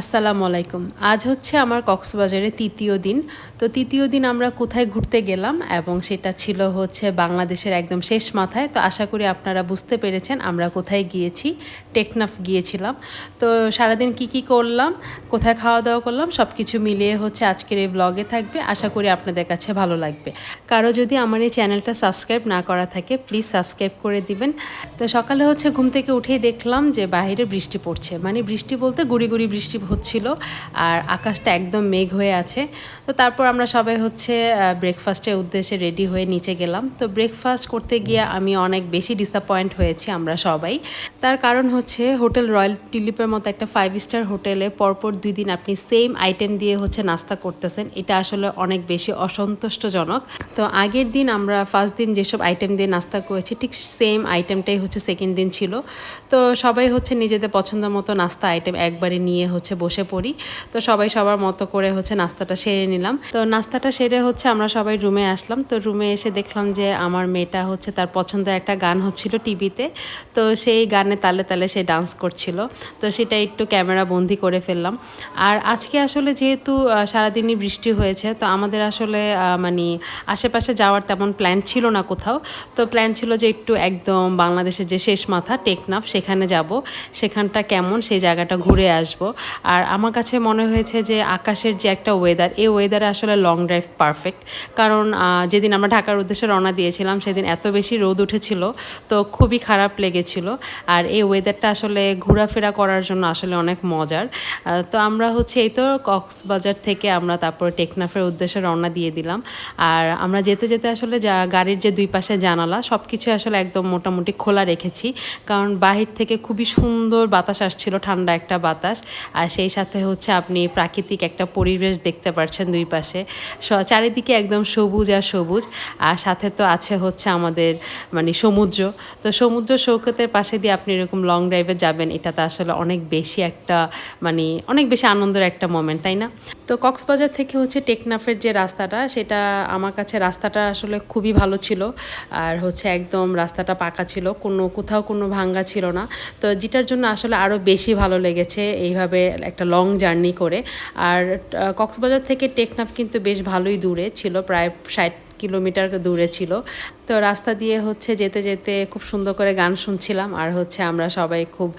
আসসালামু আলাইকুম। আজ হচ্ছে আমার কক্সবাজারে তৃতীয় দিন। তো তৃতীয় দিন আমরা কোথায় ঘুরতে গেলাম এবং সেটা ছিল হচ্ছে বাংলাদেশের একদম শেষ মাথায়। তো আশা করি আপনারা বুঝতে পেরেছেন আমরা কোথায় গিয়েছি। টেকনাফ গিয়েছিলাম। তো সারাদিন কি কি করলাম, কোথায় খাওয়া দাওয়া করলাম সব কিছু মিলিয়ে হচ্ছে আজকের এই ব্লগে থাকবে। আশা করি আপনাদের কাছে ভালো লাগবে। কারও যদি আমার এই চ্যানেলটা সাবস্ক্রাইব না করা থাকে প্লিজ সাবস্ক্রাইব করে দিবেন। তো সকালে হচ্ছে ঘুম থেকে উঠেই দেখলাম যে বাইরে বৃষ্টি পড়ছে। মানে বৃষ্টি বলতে গুড়ি গুড়ি বৃষ্টি হচ্ছিল আর আকাশটা একদম মেঘ হয়ে আছে। তো তারপর আমরা সবাই হচ্ছে ব্রেকফাস্টের উদ্দেশ্যে রেডি হয়ে নিচে গেলাম। তো ব্রেকফাস্ট করতে গিয়ে আমি অনেক বেশি ডিসঅ্যাপয়েন্ট হয়েছি আমরা সবাই। তার কারণ হচ্ছে হোটেল রয়্যাল টিলিপের মতো একটা ফাইভ স্টার হোটেলে পরপর দুই দিন আপনি সেম আইটেম দিয়ে হচ্ছে নাস্তা করতেছেন। এটা আসলে অনেক বেশি অসন্তুষ্টজনক। তো আগের দিন আমরা ফার্স্ট দিন যেসব আইটেম দিয়ে নাস্তা করেছি, ঠিক সেম আইটেমটাই হচ্ছে সেকেন্ড দিন ছিল। তো সবাই হচ্ছে নিজেদের পছন্দ মতো নাস্তা আইটেম একবারে নিয়ে হচ্ছে বসে পড়ি। তো সবাই সবার মতো করে হচ্ছে নাস্তাটা সেরে নিলাম। তো নাস্তাটা সেরে হচ্ছে আমরা সবাই রুমে আসলাম। তো রুমে এসে দেখলাম যে আমার মেয়েটা হচ্ছে তার পছন্দের একটা গান হচ্ছিল টিভিতে। তো সেই গানে তালে তালে সে ডান্স করছিল। তো সেটা একটু ক্যামেরা বন্দি করে ফেললাম। আর আজকে আসলে যেহেতু সারাদিনই বৃষ্টি হয়েছে, তো আমাদের আসলে মানে আশেপাশে যাওয়ার তেমন প্ল্যান ছিল না কোথাও। তো প্ল্যান ছিল যে একটু একদম বাংলাদেশের যে শেষ মাথা টেকনাফ, সেখানে যাব। সেখানটা কেমন, সেই জায়গাটা ঘুরে আসব। আর আমার কাছে মনে হয়েছে যে আকাশের যে একটা ওয়েদার এই ওয়েদারে আসলে লং ড্রাইভ পারফেক্ট কারণ যেদিন আমরা ঢাকার উদ্দেশ্যে রওনা দিয়েছিলাম, সেদিন এত বেশি রোদ উঠেছিল, তো খুবই খারাপ লেগেছিল। আর এই ওয়েদারটা আসলে ঘোরাফেরা করার জন্য আসলে অনেক মজার। তো আমরা হচ্ছে এই তো কক্সবাজার থেকে আমরা তারপর টেকনাফের উদ্দেশ্যে রওনা দিয়ে দিলাম। আর আমরা যেতে যেতে আসলে যা গাড়ির যে দুই পাশে জানালা সব কিছু আসলে একদম মোটামুটি খোলা রেখেছি। কারণ বাহির থেকে খুবই সুন্দর বাতাস আসছিল, ঠান্ডা একটা বাতাস। আর সেই সাথে হচ্ছে আপনি প্রাকৃতিক একটা পরিবেশ দেখতে পাচ্ছেন দুই পাশে। চারিদিকে একদম সবুজ আর সবুজ, আর সাথে তো আছে হচ্ছে আমাদের মানে সমুদ্র। তো সমুদ্র সৈকতের পাশে দিয়ে আপনি এরকম লং ড্রাইভে যাবেন, এটা তো আসলে অনেক বেশি একটা মানে অনেক বেশি আনন্দের একটা মোমেন্ট তাই না? তো কক্সবাজার থেকে হচ্ছে টেকনাফের যে রাস্তাটা, সেটা আমার কাছে রাস্তাটা আসলে খুবই ভালো ছিল। আর হচ্ছে একদম রাস্তাটা পাকা ছিল, কোনো কোথাও কোনো ভাঙ্গা ছিল না। তো যেটার জন্য আসলে আরও বেশি ভালো লেগেছে, এইভাবে একটা লং জার্নি করে। আর কক্সবাজার থেকে টেকনাফ কিন্তু বেশ ভালোই দূরে, ছিল প্রায় ষাট কিলোমিটার দূরে ছিল। তো রাস্তা দিয়ে হচ্ছে যেতে যেতে খুব সুন্দর করে গান শুনছিলাম। আর হচ্ছে আমরা সবাই খুব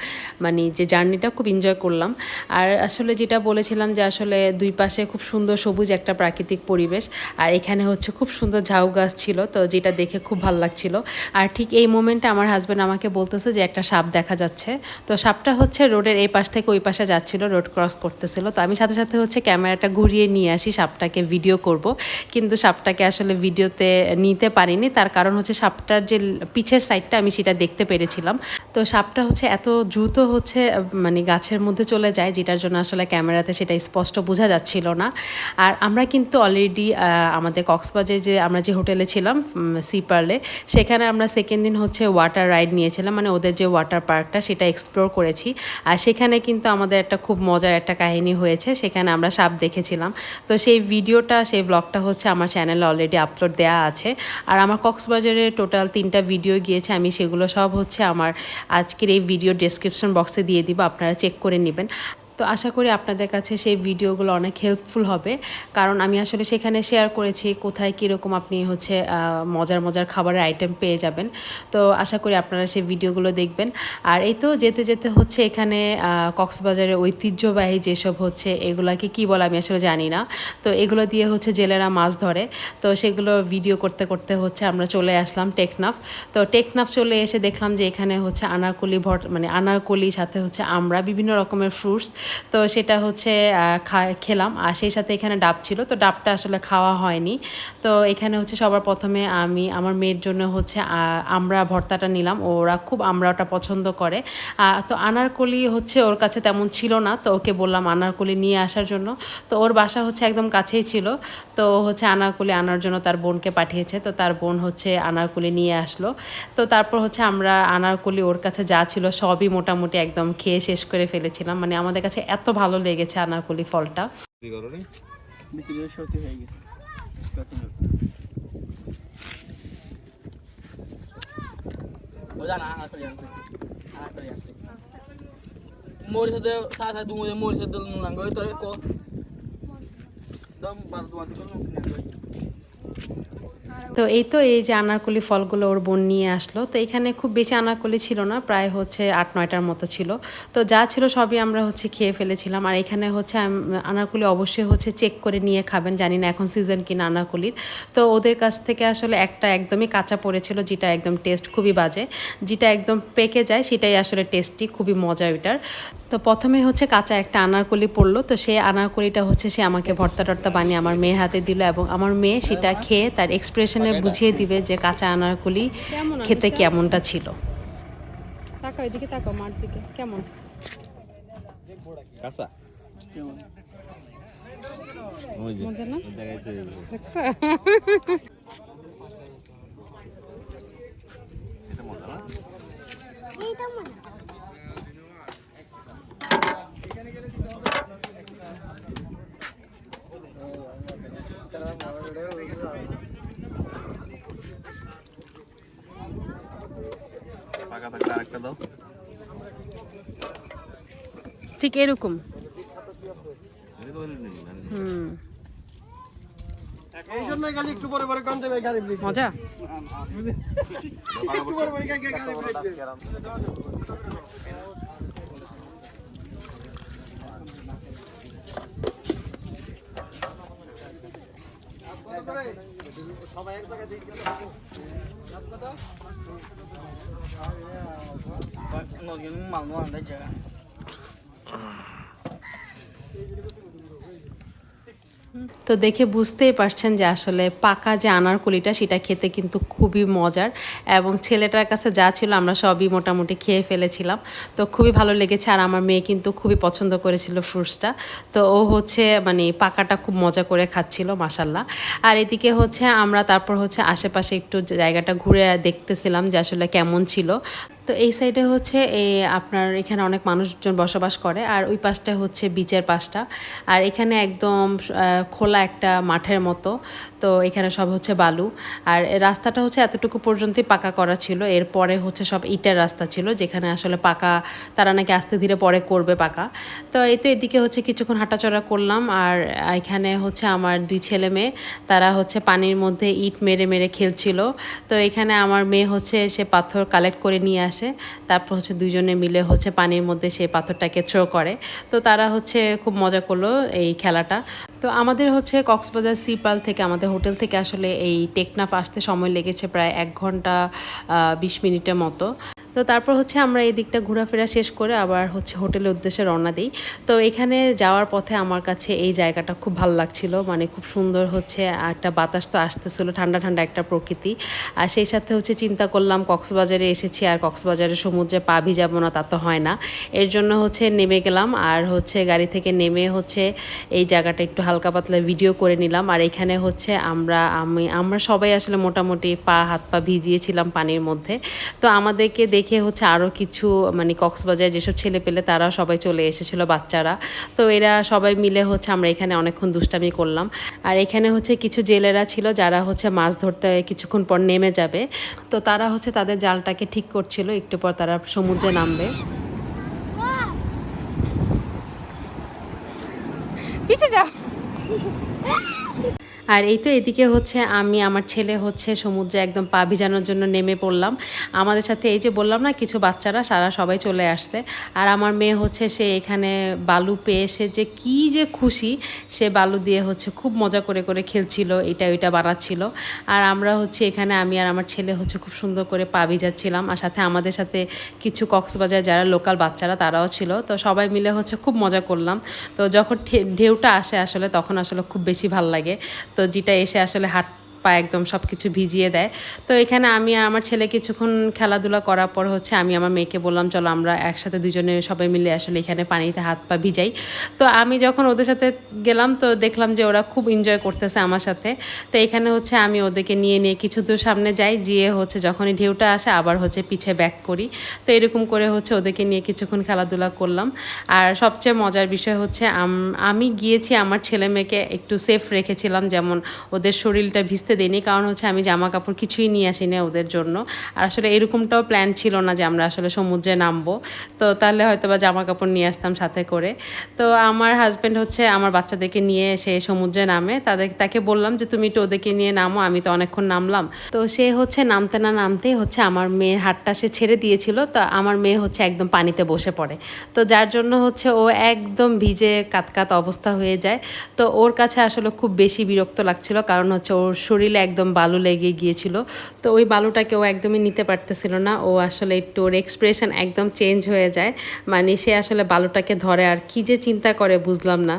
মানে যে জার্নিটা খুব এনজয় করলাম। আর আসলে যেটা বলেছিলাম যে আসলে দুই পাশে খুব সুন্দর সবুজ একটা প্রাকৃতিক পরিবেশ। আর এখানে হচ্ছে খুব সুন্দর ঝাউ গাছ ছিল। তো যেটা দেখে খুব ভালো লাগছিল। আর ঠিক এই মোমেন্টে আমার হাজব্যান্ড আমাকে বলতেছে যে একটা সাপ দেখা যাচ্ছে। তো সাপটা হচ্ছে রোডের এই পাশ থেকে ওই পাশে যাচ্ছিল, রোড ক্রস করতেছিল। তো আমি সাথে সাথে হচ্ছে ক্যামেরাটা ঘুরিয়ে নিয়ে আসি সাপটাকে ভিডিও করব। কিন্তু সাপটাকে আসলে ভিডিওতে নিতে পারিনি। তার কারণ হচ্ছে সাপটার যে পিছের সাইডটা আমি সেটা দেখতে পেরেছিলাম। তো সাপটা হচ্ছে এত দ্রুত হচ্ছে মানে গাছের মধ্যে চলে যায়, যেটার জন্য আসলে ক্যামেরাতে সেটা স্পষ্ট বোঝা যাচ্ছিল না। আর আমরা কিন্তু অলরেডি আমাদের কক্সবাজারে যে আমরা যে হোটেলে ছিলাম সি পার্লে সেখানে আমরা সেকেন্ড দিন হচ্ছে ওয়াটার রাইড নিয়েছিলাম। মানে ওদের যে ওয়াটার পার্কটা সেটা এক্সপ্লোর করেছি। আর সেখানে কিন্তু আমাদের একটা খুব মজার একটা কাহিনী হয়েছে। সেখানে আমরা সাপ দেখেছিলাম। তো সেই ভিডিওটা সেই ব্লগটা হচ্ছে আমার চ্যানেলে অলরেডি আপলোড দেওয়া আছে। আর আমার কক্সবাজারে টোটাল তিনটা ভিডিও গিয়েছে, আমি সেগুলো সব হচ্ছে আমার আজকের এই ভিডিও ডেসক্রিপশন বক্সে দিয়ে দিব, আপনারা চেক করে নেবেন। তো আশা করি আপনাদের কাছে সেই ভিডিওগুলো অনেক হেল্পফুল হবে। কারণ আমি আসলে সেখানে শেয়ার করেছি কোথায় কীরকম আপনি হচ্ছে মজার মজার খাবারের আইটেম পেয়ে যাবেন। তো আশা করি আপনারা সেই ভিডিওগুলো দেখবেন। আর এই তো যেতে যেতে হচ্ছে এখানে কক্সবাজারের ঐতিহ্যবাহী যেসব হচ্ছে, এগুলাকে কি বলে আমি আসলে জানি না। তো এগুলো দিয়ে হচ্ছে জেলেরা মাছ ধরে। তো সেগুলো ভিডিও করতে করতে হচ্ছে আমরা চলে আসলাম টেকনাফ। তো টেকনাফ চলে এসে দেখলাম যে এখানে হচ্ছে আনারকলি ভট মানে আনারকলি, সাথে হচ্ছে আমরা, বিভিন্ন রকমের ফ্রুটস তো সেটা হচ্ছে খেলাম। আর সেই সাথে এখানে ডাব ছিল, তো ডাবটা আসলে খাওয়া হয়নি। তো এখানে হচ্ছে সবার প্রথমে আমি, আমার মেয়ের জন্য হচ্ছে আমরা ভর্তাটা নিলাম। ওরা খুব আমরাটা পছন্দ করে। তো আনারকলি হচ্ছে ওর কাছে তেমন ছিল না, তো ওকে বললাম আনারকলি নিয়ে আসার জন্য। তো ওর বাসা হচ্ছে একদম কাছেই ছিল। তো হচ্ছে আনারকলি আনার জন্য তার বোনকে পাঠিয়েছে। তো তার বোন হচ্ছে আনারকলি নিয়ে আসলো। তো তারপর হচ্ছে আমরা আনারকলি ওর কাছে যা ছিল সবই মোটামুটি একদম খেয়ে শেষ করে ফেলেছিলাম। মানে আমাদের কাছে এত ভালো লেগেছে আনারকলি ফলটা। মরিচাতে সাথে সাথে দুমে মরিচাতে নুন আঙ্গ তোরে কো। দম দিকে তো এই তো এই যে আনারকলি ফলগুলো ওর বোন নিয়ে আসলো। তো এখানে খুব বেশি আনারকলি ছিল না, প্রায় হচ্ছে আট, নয়টার মতো ছিল। তো যা ছিল সবই আমরা হচ্ছে খেয়ে ফেলেছিলাম। আর এখানে হচ্ছে আনারকলি অবশ্যই হচ্ছে চেক করে নিয়ে খাবেন। জানি না এখন সিজন কিনা আনারকলির। তো ওদের কাছ থেকে আসলে একটা একদমই কাঁচা পড়েছিল, যেটা একদম টেস্ট খুবই বাজে। যেটা একদম পেকে যায়, সেটাই আসলে টেস্টি খুবই মজা ওইটার। তো প্রথমে হচ্ছে কাঁচা একটা আনারকলি পড়ল। তো সেই আনারকলিটা হচ্ছে সে আমাকে ভর্তা টর্তা বানিয়ে আমার মেয়ের হাতে দিল এবং আমার মেয়ে সেটা খেয়ে তার এক্সপ্রেশনে বুঝিয়ে দিবে যে কাঁচা আনারকলি খেতে কেমনটা ছিল। তাকাও এদিকে তাকাও মার দিকে কেমন? কাঁচা? কেমন? পাকা থাকলে আরেকটা দাও। ঠিক এরকম। হুম। এই জন্যই খালি একটু পরে পরে কম যাবে গাড়ি মজা? একটু পরে পরে গাড়ি গাড়ি ব্রেক দেবে। সবাই এক জায়গায় দিয়ে নদী মাল নো আন্দাজ জায়গা তো দেখে বুঝতেই পারছেন যে আসলে পাকা যে আনারকলিটা সেটা খেতে কিন্তু খুবই মজার এবং ছেলেটার কাছে যা ছিল আমরা সবই মোটামুটি খেয়ে ফেলেছিলাম। তো খুবই ভালো লেগেছে আর আমার মেয়ে কিন্তু খুবই পছন্দ করেছিল ফ্রুটসটা। তো ও হচ্ছে মানে পাকাটা খুব মজা করে খাচ্ছিল মাসাল্লাহ আর এদিকে হচ্ছে আমরা তারপর হচ্ছে আশেপাশে একটু জায়গাটা ঘুরে দেখতেছিলাম যে আসলে কেমন ছিল। তো এই সাইডে হচ্ছে আপনার এখানে অনেক মানুষজন বসবাস করে, আর ওই পাশটা হচ্ছে বিচের পাশটা। আর এখানে একদম খোলা একটা মাঠের মতো, তো এখানে সব হচ্ছে বালু। আর রাস্তাটা হচ্ছে এতটুকু পর্যন্তই পাকা করা ছিল, এরপরে হচ্ছে সব ইটের রাস্তা ছিল, যেখানে আসলে পাকা, তারা নাকি আস্তে ধীরে পরে করবে পাকা। তো এই তো এদিকে হচ্ছে কিছুক্ষণ হাঁটাচড়া করলাম, আর এখানে হচ্ছে আমার দুই ছেলে মেয়ে, তারা হচ্ছে পানির মধ্যে ইট মেরে মেরে খেলছিল। তো এখানে আমার মেয়ে হচ্ছে, সে পাথর কালেক্ট করে নিয়ে আসে। তারপর হচ্ছে দুজনে মিলে হচ্ছে পানির মধ্যে সেই পাথরটাকে থ্রো করে। তো তারা হচ্ছে খুব মজা করল এই খেলাটা। তো আমাদের হচ্ছে কক্সবাজার সিপাল থেকে, আমাদের হোটেল থেকে আসলে এই টেকনাফ আসতে সময় লেগেছে প্রায় এক ঘণ্টা বিশ মিনিটের মতো। তো তারপর হচ্ছে আমরা এই দিকটা ঘোরাফেরা শেষ করে আবার হচ্ছে হোটেলের উদ্দেশ্যে রওনা দিই। তো এখানে যাওয়ার পথে আমার কাছে এই জায়গাটা খুব ভালো লাগছিল মানে খুব সুন্দর হচ্ছে একটা বাতাস তো আসতেছিল, ঠান্ডা ঠান্ডা একটা প্রকৃতি। আর সেই সাথে হচ্ছে চিন্তা করলাম কক্সবাজারে এসেছি, আর কক্সবাজারে সমুদ্রে পা ভিজাবো না তা তো হয় না। এর জন্য হচ্ছে নেমে গেলাম, আর হচ্ছে গাড়ি থেকে নেমে হচ্ছে এই জায়গাটা একটু হালকা পাতলা ভিডিও করে নিলাম। আর এখানে হচ্ছে আমরা, আমি, আমরা সবাই আসলে মোটামুটি পা, হাত, পা ভিজিয়েছিলাম পানির মধ্যে। তো আমাদেরকে দেখে হচ্ছে আরও কিছু মানে কক্সবাজার যেসব ছেলে পেলে তারা সবাই চলে এসেছিল বাচ্চারা। তো এরা সবাই মিলে হচ্ছে আমরা এখানে অনেকক্ষণ দুষ্টামি করলাম। আর এখানে হচ্ছে কিছু জেলেরা ছিল যারা হচ্ছে মাছ ধরতে কিছুক্ষণ পর নেমে যাবে। তো তারা হচ্ছে তাদের জালটাকে ঠিক করছিল, একটু পর তারা সমুদ্রে নামবে। পিছে যাও। আর এই তো এদিকে হচ্ছে আমি, আমার ছেলে হচ্ছে সমুদ্রে একদম পা ভিজানোর জন্য নেমে পড়লাম। আমাদের সাথে এই যে বললাম না, কিছু বাচ্চারা, সারা সবাই চলে আসছে। আর আমার মেয়ে হচ্ছে, সে এখানে বালু পেয়ে, সে যে কি যে খুশি, সে বালু দিয়ে হচ্ছে খুব মজা করে করে খেলছিল, এটা, ওইটা বানাচ্ছিল। আর আমরা হচ্ছে এখানে, আমি আর আমার ছেলে হচ্ছে খুব সুন্দর করে পা ভিজাচ্ছিলাম। আর সাথে আমাদের সাথে কিছু কক্সবাজার, যারা লোকাল বাচ্চারা, তারাও ছিল। তো সবাই মিলে হচ্ছে খুব মজা করলাম। তো যখন ঢেউটা আসে আসলে, তখন আসলে খুব বেশি ভালো লাগে। তো যেটা এসে আসলে হাট পা একদম সব কিছু ভিজিয়ে দেয়। তো এখানে আমি আর আমার ছেলে কিছুক্ষণ খেলাধুলা করার পর হচ্ছে আমি আমার মেয়েকে বললাম, চলো আমরা একসাথে দুজনে সবাই মিলে আসলে এখানে পানিতে হাত পা ভিজাই। তো আমি যখন ওদের সাথে গেলাম, তো দেখলাম যে ওরা খুব এনজয় করতেছে আমার সাথে। তো এখানে হচ্ছে আমি ওদেরকে নিয়ে নিয়ে কিছু দূর সামনে যাই, গিয়ে হচ্ছে যখনই ঢেউটা আসে আবার হচ্ছে পিছে ব্যাক করি। তো এরকম করে হচ্ছে ওদেরকে নিয়ে কিছুক্ষণ খেলাধুলা করলাম। আর সবচেয়ে মজার বিষয় হচ্ছে আমি গিয়েছি আমার ছেলে মেয়েকে একটু সেফ রেখেছিলাম, যেমন ওদের শরীরটা ভিজতে দিইনি, কারণ হচ্ছে আমি জামা কাপড় কিছুই নিয়ে আসিনি ওদের জন্য। আর আসলে এরকমটাও প্ল্যান ছিল না যে আমরা আসলে সমুদ্রে নামবো। তো তাহলে হয়তো বা জামা কাপড় নিয়ে আসতাম সাথে করে। তো আমার হাজব্যান্ড হচ্ছে আমার বাচ্চাদেরকে নিয়ে সে সমুদ্রে নামে। তাদের, তাকে বললাম যে, তুমি একটু ওদেরকে নিয়ে নামো, আমি তো অনেকক্ষণ নামলাম। তো সে হচ্ছে নামতে না নামতেই হচ্ছে আমার মেয়ের হাতটা সে ছেড়ে দিয়েছিল। তো আমার মেয়ে হচ্ছে একদম পানিতে বসে পড়ে। তো যার জন্য হচ্ছে ও একদম ভিজে কাতকাত অবস্থা হয়ে যায়। তো ওর কাছে আসলে খুব বেশি বিরক্ত লাগছিল, কারণ হচ্ছে ওর শরীরে একদম বালু লেগে গিয়েছিল। তো ওই বালুটাকে ও একদমই নিতে পারতেছিল না। ও আসলে একটু ওর এক্সপ্রেশন একদম চেঞ্জ হয়ে যায়। মানে সে আসলে বালুটাকে ধরে আর কি যে চিন্তা করে বুঝলাম না।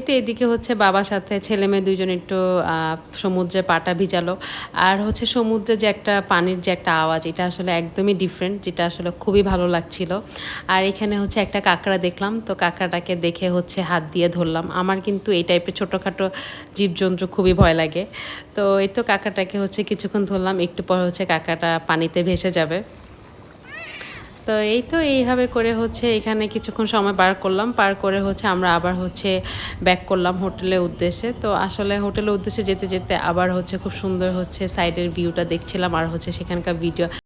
এতে এদিকে হচ্ছে বাবার সাথে ছেলে মেয়ে দুজন একটু সমুদ্রে পাটা ভিজালো। আর হচ্ছে সমুদ্রে যে একটা পানির যে একটা আওয়াজ, এটা আসলে একদমই ডিফারেন্ট যেটা আসলে খুবই ভালো লাগছিল। আর এখানে হচ্ছে একটা কাঁকড়া দেখলাম, তো কাঁকড়াটাকে দেখে হচ্ছে হাত দিয়ে ধরলাম। আমার কিন্তু এই টাইপের ছোটোখাটো জীবজন্তু খুবই ভয় লাগে। তো এই তো কাঁকড়াটাকে হচ্ছে কিছুক্ষণ ধরলাম, একটু পর হচ্ছে কাঁকড়াটা পানিতে ভেসে যাবে। তো এই তো এইভাবে করে হচ্ছে এখানে কিছুক্ষণ সময় পার করলাম। পার করে হচ্ছে আমরা আবার হচ্ছে ব্যাক করলাম হোটেলের উদ্দেশ্যে। তো আসলে হোটেলের উদ্দেশ্যে যেতে যেতে আবার হচ্ছে খুব সুন্দর হচ্ছে সাইডের ভিউটা দেখছিলাম আর হচ্ছে সেখানকার ভিডিও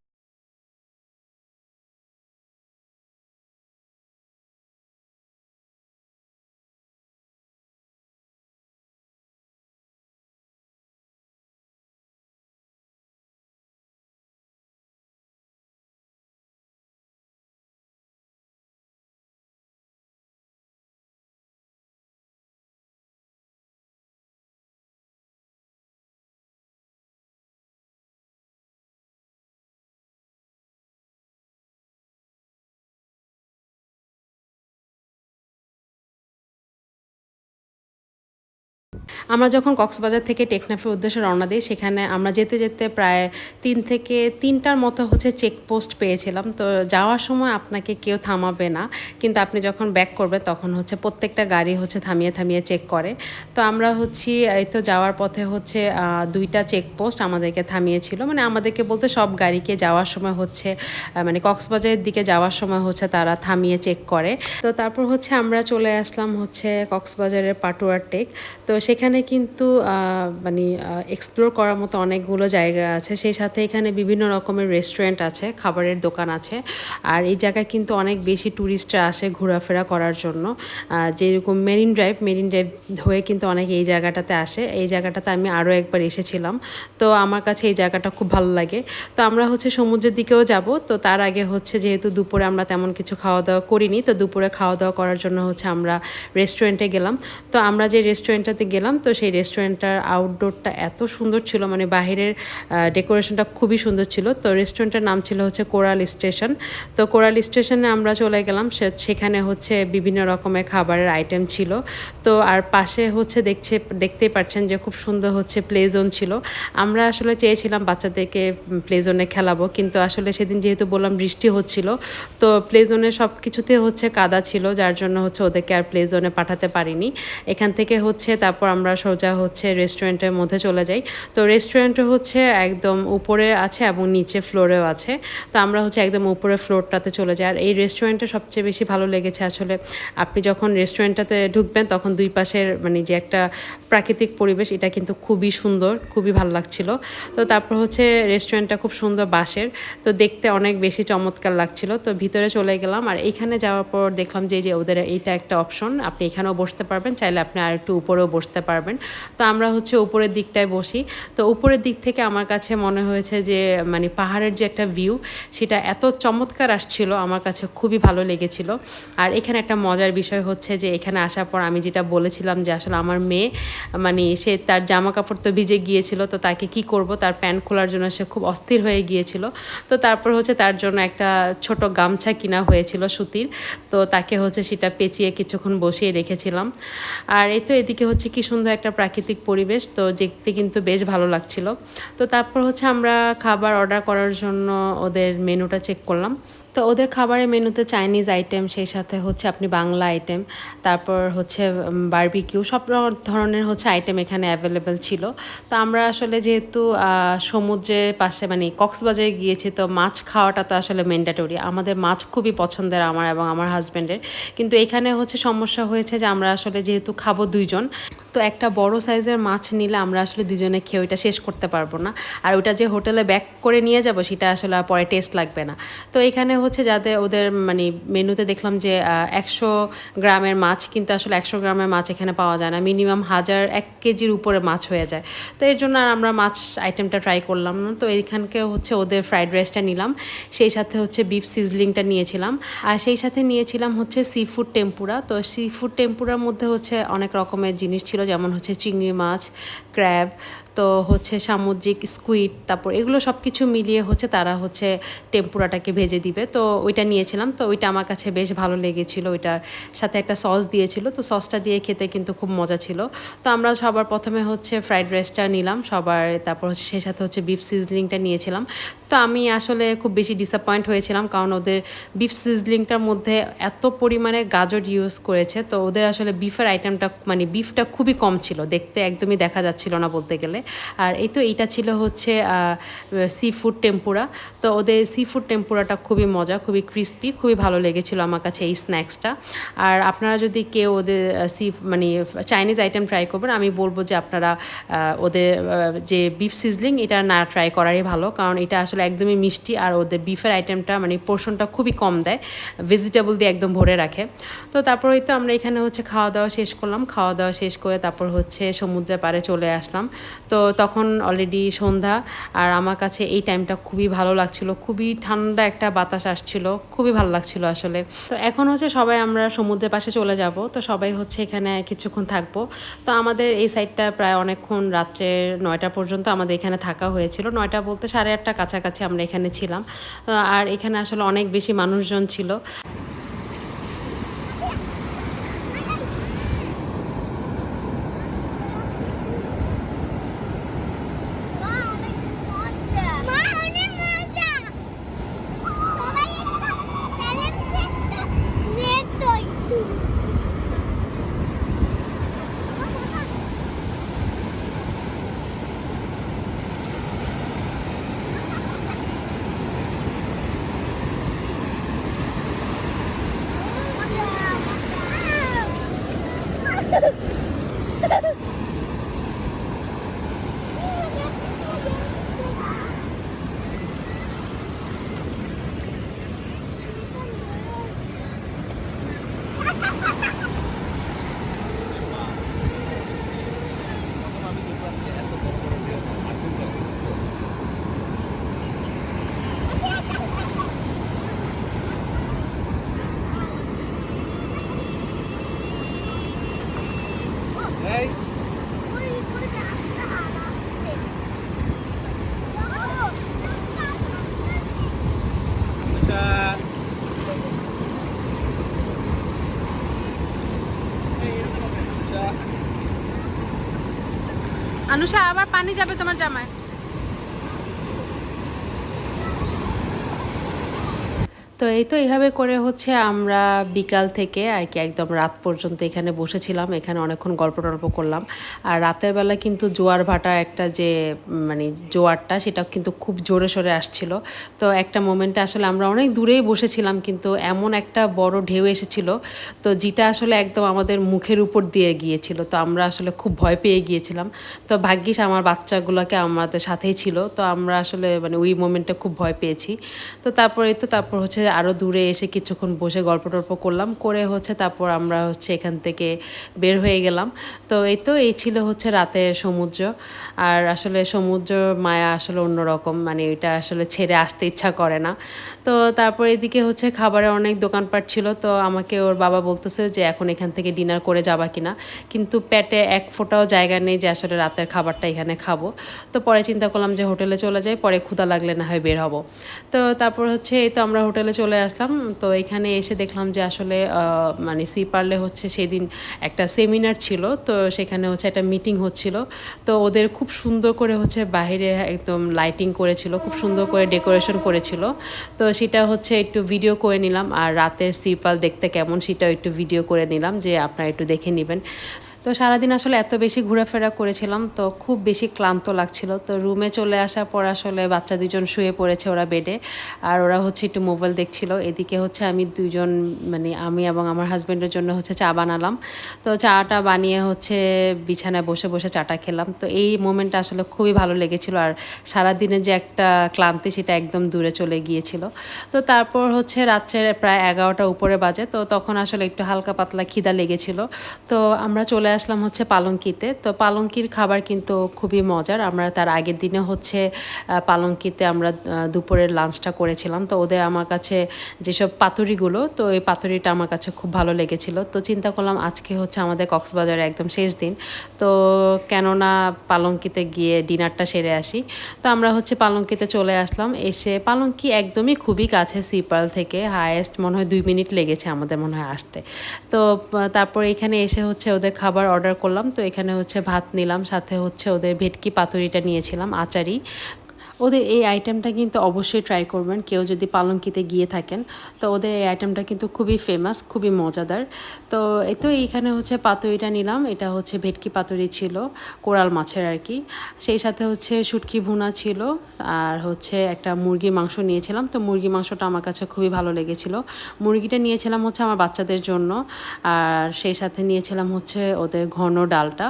আমরা যখন কক্সবাজার থেকে টেকনাফের উদ্দেশ্যে রওনা দিই, সেখানে আমরা যেতে যেতে প্রায় তিন থেকে তিনটার মতো হচ্ছে চেকপোস্ট পেয়েছিলাম। তো যাওয়ার সময় আপনাকে কেউ থামাবে না, কিন্তু আপনি যখন ব্যাক করবেন তখন হচ্ছে প্রত্যেকটা গাড়ি হচ্ছে থামিয়ে থামিয়ে চেক করে। তো আমরা হচ্ছি, এই তো যাওয়ার পথে হচ্ছে দুইটা চেকপোস্ট আমাদেরকে থামিয়েছিল। মানে আমাদেরকে বলতে সব গাড়িকে যাওয়ার সময় হচ্ছে মানে কক্সবাজারের দিকে যাওয়ার সময় হচ্ছে তারা থামিয়ে চেক করে। তো তারপর হচ্ছে আমরা চলে আসলাম হচ্ছে কক্সবাজারের পাটুয়ার টেক। তো সেখানে কিন্তু মানে এক্সপ্লোর করার মতো অনেকগুলো জায়গা আছে। সেই সাথে এখানে বিভিন্ন রকমের রেস্টুরেন্ট আছে, খাবারের দোকান আছে। আর এই জায়গায় কিন্তু অনেক বেশি ট্যুরিস্টরা আসে ঘোরাফেরা করার জন্য। যেরকম মেরিন ড্রাইভ মেরিন ড্রাইভ হয়ে কিন্তু অনেকে এই জায়গাটাতে আসে। এই জায়গাটাতে আমি আরও একবার এসেছিলাম। তো আমার কাছে এই জায়গাটা খুব ভালো লাগে। তো আমরা হচ্ছে সমুদ্রের দিকেও যাব। তো তার আগে হচ্ছে যেহেতু দুপুরে আমরা তেমন কিছু খাওয়া দাওয়া করিনি, তো দুপুরে খাওয়া দাওয়া করার জন্য হচ্ছে আমরা রেস্টুরেন্টে গেলাম। তো আমরা যে রেস্টুরেন্টটাতে গেলাম তো সেই রেস্টুরেন্টটার আউটডোরটা এত সুন্দর ছিল মানে বাহিরের ডেকোরেশনটা খুবই সুন্দর ছিল। তো রেস্টুরেন্টের নাম ছিল হচ্ছে কোরাল স্টেশন তো কোরাল স্টেশনে আমরা চলে গেলাম সেখানে হচ্ছে বিভিন্ন রকমের খাবারের আইটেম ছিল। তো আর পাশে হচ্ছে দেখছে, দেখতেই পাচ্ছেন যে খুব সুন্দর হচ্ছে প্লে জোন ছিল। আমরা আসলে চেয়েছিলাম বাচ্চাদেরকে প্লে জোনে খেলাবো, কিন্তু আসলে সেদিন যেহেতু বললাম বৃষ্টি হচ্ছিল, তো প্লে জোনে সব কিছুতে হচ্ছে কাদা ছিল, যার জন্য হচ্ছে ওদেরকে আর প্লে জোনে পাঠাতে পারিনি। এখান থেকে হচ্ছে তারপর আমরা সোজা হচ্ছে রেস্টুরেন্টের মধ্যে চলে যাই। তো রেস্টুরেন্টে হচ্ছে একদম উপরে আছে এবং নিচে ফ্লোরেও আছে। তো আমরা হচ্ছে একদম উপরে ফ্লোরটাতে চলে যাই। আর এই রেস্টুরেন্টে সবচেয়ে বেশি ভালো লেগেছে আসলে। আপনি যখন রেস্টুরেন্টটাতে ঢুকবেন, তখন দুই পাশের মানে যে একটা প্রাকৃতিক পরিবেশ, এটা কিন্তু খুবই সুন্দর, খুবই ভালো লাগছিল। তো তারপর হচ্ছে রেস্টুরেন্টটা খুব সুন্দর বাঁশের। তো দেখতে অনেক বেশি চমৎকার লাগছিল। তো ভিতরে চলে গেলাম। আর এইখানে যাওয়ার পর দেখলাম যে যে ওদের এইটা একটা অপশন আপনি এখানেও বসতে পারবেন। চাইলে আপনি আর একটু উপরেও বসতে পারবেন। তো আমরা হচ্ছে উপরের দিকটায় বসি। তো উপরের দিক থেকে আমার কাছে মনে হয়েছে যে মানে পাহাড়ের যে একটা ভিউ সেটা এত চমৎকার আসছিল, আমার কাছে খুবই ভালো লেগেছিল। আর এখানে একটা মজার বিষয় হচ্ছে যে, এখানে আসার পর আমি যেটা বলেছিলাম যে, আসলে আমার মেয়ে মানে সে তার জামা কাপড় তো ভিজে গিয়েছিল, তো তাকে কি করব? তার প্যান্ট খোলার জন্য সে খুব অস্থির হয়ে গিয়েছিল। তো তারপর হচ্ছে তার জন্য একটা ছোট গামছা কিনা হয়েছিল সুতির। তো তাকে হচ্ছে সেটা পেঁচিয়ে কিছুক্ষণ বসিয়ে রেখেছিলাম। আর এই তো এদিকে হচ্ছে কি সুন্দর একটা প্রাকৃতিক পরিবেশ, তো দেখতে কিন্তু বেশ ভালো লাগছিল। তো তারপর হচ্ছে আমরা খাবার অর্ডার করার জন্য ওদের মেনুটা চেক করলাম। তো ওদের খাবারের মেনুতে চাইনিজ আইটেম, সেই সাথে হচ্ছে আপনি বাংলা আইটেম, তারপর হচ্ছে বারবিকিউ, সব ধরনের হচ্ছে আইটেম এখানে অ্যাভেলেবেল ছিল। তো আমরা আসলে যেহেতু সমুদ্রের পাশে মানে কক্সবাজারে গিয়েছি, তো মাছ খাওয়াটা তো আসলে ম্যান্ডেটরি আমাদের মাছ খুবই পছন্দের আমার এবং আমার হাজব্যান্ডের কিন্তু এখানে হচ্ছে সমস্যা হয়েছে যে আমরা আসলে যেহেতু খাব দুইজন, তো একটা বড় সাইজের মাছ নিলে আমরা আসলে দুজনে খেয়ে ওইটা শেষ করতে পারব না। আর ওইটা যে হোটেলে ব্যাক করে নিয়ে যাব, সেটা আসলে আর পরে টেস্ট লাগবে না। তো এখানে হচ্ছে যাতে ওদের মানে মেনুতে দেখলাম যে একশো গ্রামের মাছ, কিন্তু আসলে একশো গ্রামের মাছ এখানে পাওয়া যায় না। মিনিমাম হাজার এক কেজির উপরে মাছ হয়ে যায়। তো এর জন্য আর আমরা মাছ আইটেমটা ট্রাই করলাম না। তো এইখানকে হচ্ছে ওদের ফ্রাইড রাইসটা নিলাম। সেই সাথে হচ্ছে বিফ সিজলিংটা নিয়েছিলাম। আর সেই সাথে নিয়েছিলাম হচ্ছে সি ফুড টেম্পুরা তো সি ফুড টেম্পুরার মধ্যে হচ্ছে অনেক রকমের জিনিস ছিল, যেমন হচ্ছে চিংড়ি মাছ ক্র্যাব তো হচ্ছে সামুদ্রিক স্কুইড তারপর এগুলো সব কিছু মিলিয়ে হচ্ছে তারা হচ্ছে টেম্পুরাটাকে ভেজে দিবে। তো ওইটা নিয়েছিলাম, তো ওইটা আমার কাছে বেশ ভালো লেগেছিলো। ওইটার সাথে একটা সস দিয়েছিল, তো সসটা দিয়ে খেতে কিন্তু খুব মজা ছিল। তো আমরা সবার প্রথমে হচ্ছে ফ্রাইড রাইসটা নিলাম, সবার তারপর হচ্ছে সেই সাথে হচ্ছে বিফ সিজলিংটা নিয়েছিলাম। তো আমি আসলে খুব বেশি ডিসঅ্যাপয়েন্ট হয়েছিলাম, কারণ ওদের বিফ সিজলিংটার মধ্যে এত পরিমাণে গাজর ইউজ করেছে, তো ওদের আসলে বিফের আইটেমটা মানে বিফটা খুবই কম ছিল, দেখতে একদমই দেখা যাচ্ছিল না বলতে গেলে। আর এই তো এইটা ছিল হচ্ছে সি ফুড টেম্পুরা তো ওদের সি ফুড টেম্পুরাটা খুবই মজা, খুবই ক্রিস্পি খুবই ভালো লেগেছিল আমার কাছে এই স্ন্যাক্সটা আর আপনারা যদি কেউ ওদের সি মানে চাইনিজ আইটেম ট্রাই করবেন, আমি বলব যে আপনারা ওদের যে বিফ সিজলিং এটা না ট্রাই করারই ভালো। কারণ এটা আসলে একদমই মিষ্টি আর ওদের বিফের আইটেমটা মানে পোর্শনটা খুবই কম দেয় ভেজিটেবল দিয়ে একদম ভরে রাখে। তো তারপর হয়তো আমরা এখানে হচ্ছে খাওয়া দাওয়া শেষ করলাম। খাওয়া দাওয়া শেষ করে তারপর হচ্ছে সমুদ্রের পাড়ে চলে আসলাম। তো তখন অলরেডি সন্ধ্যা, আর আমার কাছে এই টাইমটা খুবই ভালো লাগছিল। খুবই ঠান্ডা একটা বাতাস আসছিল, খুবই ভালো লাগছিল আসলে। তো এখন হচ্ছে সবাই আমরা সমুদ্রের পাশে চলে যাব, তো সবাই হচ্ছে এখানে কিছুক্ষণ থাকব। তো আমাদের এই সাইডটা প্রায় অনেকক্ষণ রাত্রে নয়টা পর্যন্ত আমাদের এখানে থাকা হয়েছিল। নয়টা বলতে সাড়ে আটটা কাছাকাছি আমরা এখানে ছিলাম। আর এখানে আসলে অনেক বেশি মানুষজন ছিল। Ha ha ha! আনুষা আবার পানি যাবে তোমার জামায়। তো এই তো এইভাবে করে হচ্ছে আমরা বিকাল থেকে আর কি একদম রাত পর্যন্ত এখানে বসেছিলাম, এখানে অনেকক্ষণ গল্প টল্প করলাম। আর রাতের বেলা কিন্তু জোয়ার ভাটা একটা যে মানে জোয়ারটা সেটা কিন্তু খুব জোরে সোরে আসছিল। তো একটা মোমেন্টে আসলে আমরা অনেক দূরেই বসেছিলাম কিন্তু এমন একটা বড় ঢেউ এসেছিল, তো যেটা আসলে একদম আমাদের মুখের উপর দিয়ে গিয়েছিল। তো আমরা আসলে খুব ভয় পেয়ে গিয়েছিলাম। তো ভাগ্যিস আমার বাচ্চাগুলোকে আমাদের সাথেই ছিল, তো আমরা আসলে মানে ওই মোমেন্টে খুব ভয় পেয়েছি। তো তারপরে তো তারপর হচ্ছে আরও দূরে এসে কিছুক্ষণ বসে গল্প টল্প করলাম, করে হচ্ছে তারপর আমরা হচ্ছে এখান থেকে বের হয়ে গেলাম। তো এই তো, এই ছিল হচ্ছে রাতের সমুদ্র। আর আসলে সমুদ্র মায়া আসলে অন্যরকম মানে এটা আসলে ছেড়ে আসতে ইচ্ছা করে না। তো তারপর এদিকে হচ্ছে খাবারের অনেক দোকানপাট ছিল, তো আমাকে ওর বাবা বলতেছে যে এখন এখান থেকে ডিনার করে যাবা কিনা। কিন্তু পেটে এক ফোঁটাও জায়গা নেই যে আসলে রাতের খাবারটা এখানে খাব। তো পরে চিন্তা করলাম যে হোটেলে চলে যাই, পরে ক্ষুদা লাগলে না হয় বের হব। তো তারপর হচ্ছে এই তো আমরা হোটেলে চলে আসলাম। তো এখানে এসে দেখলাম যে আসলে মানে সি পারলে হচ্ছে সেদিন একটা সেমিনার ছিল। তো সেখানে হচ্ছে একটা মিটিং হচ্ছিল। তো ওদের খুব সুন্দর করে হচ্ছে বাইরে একদম লাইটিং করেছিল, খুব সুন্দর করে ডেকোরেশন করেছিল। তো সেটা হচ্ছে একটু ভিডিও করে নিলাম। আর রাতের সিপাল দেখতে কেমন সেটাও একটু ভিডিও করে নিলাম যে আপনারা একটু দেখে নেবেন। তো সারাদিন আসলে এত বেশি ঘোরাফেরা করেছিলাম, তো খুব বেশি ক্লান্ত লাগছিল। তো রুমে চলে আসার পর আসলে বাচ্চা দুজন শুয়ে পড়েছে ওরা বেডে, আর ওরা হচ্ছে একটু মোবাইল দেখছিল। এদিকে হচ্ছে আমি দুজন মানে আমি এবং আমার হাজব্যান্ডের জন্য হচ্ছে চা বানালাম। তো চাটা বানিয়ে হচ্ছে বিছানায় বসে বসে চাটা খেলাম। তো এই মোমেন্টটা আসলে খুবই ভালো লেগেছিল, আর সারাদিনে যে একটা ক্লান্তি সেটা একদম দূরে চলে গিয়েছিল। তো তারপর হচ্ছে রাত্রে প্রায় এগারোটা উপরে বাজে, তো তখন আসলে একটু হালকা পাতলা খিদা লেগেছিল। তো আমরা চলে আসলাম হচ্ছে পালঙ্কিতে। তো পালঙ্কির খাবার কিন্তু খুবই মজার। আমরা তার আগের দিনে হচ্ছে পালঙ্কিতে আমরা দুপুরের লাঞ্চটা করেছিলাম। তো ওদের আমার কাছে যেসব পাতুরিগুলো, তো এই পাতুরিটা আমার কাছে খুব ভালো লেগেছিল। তো চিন্তা করলাম আজকে হচ্ছে আমাদের কক্সবাজারে একদম শেষ দিন। তো কেননা পালঙ্কিতে গিয়ে ডিনারটা সেরে আসি। তো আমরা হচ্ছে পালঙ্কিতে চলে আসলাম। এসে পালঙ্কি একদমই খুবই কাছে, সিপাল থেকে। হায়েস্ট মনে হয় দুই মিনিট লেগেছে আমাদের মনে হয় আসতে। তো তারপর এখানে এসে হচ্ছে ওদের খাবার অর্ডার করলাম তো এখানে হচ্ছে ভাত নিলাম সাথে হচ্ছে ওদের ভেটকি পাতুরিটা নিয়েছিলাম আচারি। ওদের এই আইটেমটা কিন্তু অবশ্যই ট্রাই করবেন। কেউ যদি পালঙ্কিতে গিয়ে থাকেন, তো ওদের এই আইটেমটা কিন্তু খুবই ফেমাস খুবই মজাদার। তো এই তো এইখানে হচ্ছে পাতুরিটা নিলাম। এটা হচ্ছে ভেটকি পাতুরি ছিল, কোরাল মাছের আর কি। সেই সাথে হচ্ছে শুটকি ভুনা ছিল, আর হচ্ছে একটা মুরগি মাংস নিয়েছিলাম। তো মুরগি মাংসটা আমার কাছে খুবই ভালো লেগেছিল। মুরগিটা নিয়েছিলাম হচ্ছে আমার বাচ্চাদের জন্য, আর সেই সাথে নিয়েছিলাম হচ্ছে ওদের ঘন ডালটা।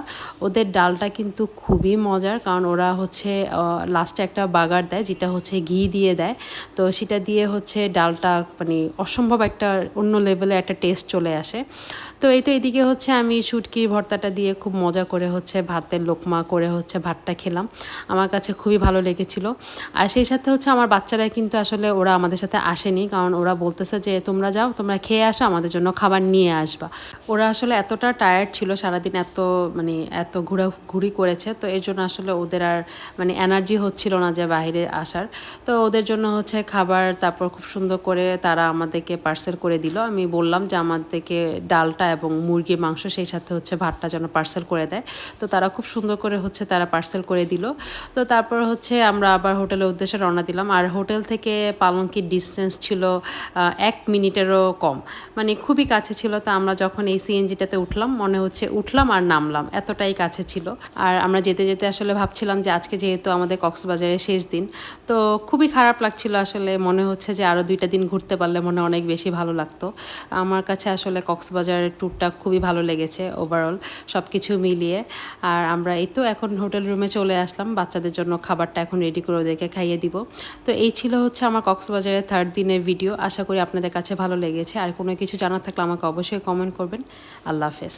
ওদের ডালটা কিন্তু খুবই মজার, কারণ ওরা হচ্ছে লাস্টে একটা বাগার দেয়, যেটা হচ্ছে ঘি দিয়ে দেয়। তো সেটা দিয়ে হচ্ছে ডালটা মানে অসম্ভব একটা অন্য লেভেলে একটা টেস্ট চলে আসে। তো এই তো এদিকে হচ্ছে আমি শুটকির ভর্তাটা দিয়ে খুব মজা করে হচ্ছে ভাতের লোকমা করে হচ্ছে ভাতটা খেলাম। আমার কাছে খুবই ভালো লেগেছিল। আর সেই সাথে হচ্ছে আমার বাচ্চারা কিন্তু আসলে ওরা আমাদের সাথে আসেনি, কারণ ওরা বলতেছে যে, তোমরা যাও, তোমরা খেয়ে আসো, আমাদের জন্য খাবার নিয়ে আসবা। ওরা আসলে এতটা টায়ার্ড ছিল, সারাদিন এত মানে এত ঘোরাঘুরি করেছে, তো এর জন্য আসলে ওদের আর মানে এনার্জি হচ্ছিল না যে বাইরে আসার। তো ওদের জন্য হচ্ছে খাবার, তারপর খুব সুন্দর করে তারা আমাদেরকে পার্সেল করে দিল। আমি বললাম যে, আমাদেরকে ডালটা এবং মুরগির মাংস সেই সাথে হচ্ছে ভাতটা যেন পার্সেল করে দেয়। তো তারা খুব সুন্দর করে হচ্ছে তারা পার্সেল করে দিল। তো তারপর হচ্ছে আমরা আবার হোটেলের উদ্দেশ্যে রওনা দিলাম। আর হোটেল থেকে পালঙ্কির ডিস্টেন্স ছিল এক মিনিটেরও কম। মানে খুবই কাছে ছিল। তো আমরা যখন এই সিএনজিটাতে উঠলাম, মনে হচ্ছে উঠলাম আর নামলাম। এতটাই কাছে ছিল। আর আমরা যেতে যেতে আসলে ভাবছিলাম যে আজকে যেহেতু আমাদের কক্সবাজারের শেষ দিন, তো খুবই খারাপ লাগছিল আসলে। মনে হচ্ছে যে আরও দুইটা দিন ঘুরতে পারলে মনে অনেক বেশি ভালো লাগতো। আমার কাছে আসলে কক্সবাজারের ট্যুরটা খুবই ভালো লেগেছে ওভারঅল সব কিছু মিলিয়ে। আর আমরা এই তো এখন হোটেল রুমে চলে আসলাম, বাচ্চাদের জন্য খাবারটা এখন রেডি করে ওদেরকে খাইয়ে দিব। তো এই ছিল হচ্ছে আমার কক্সবাজারের থার্ড দিনের ভিডিও আশা করি আপনাদের কাছে ভালো লেগেছে। আর কোনো কিছু জানার থাকলে আমাকে অবশ্যই কমেন্ট করবেন। আল্লাহ হাফেজ।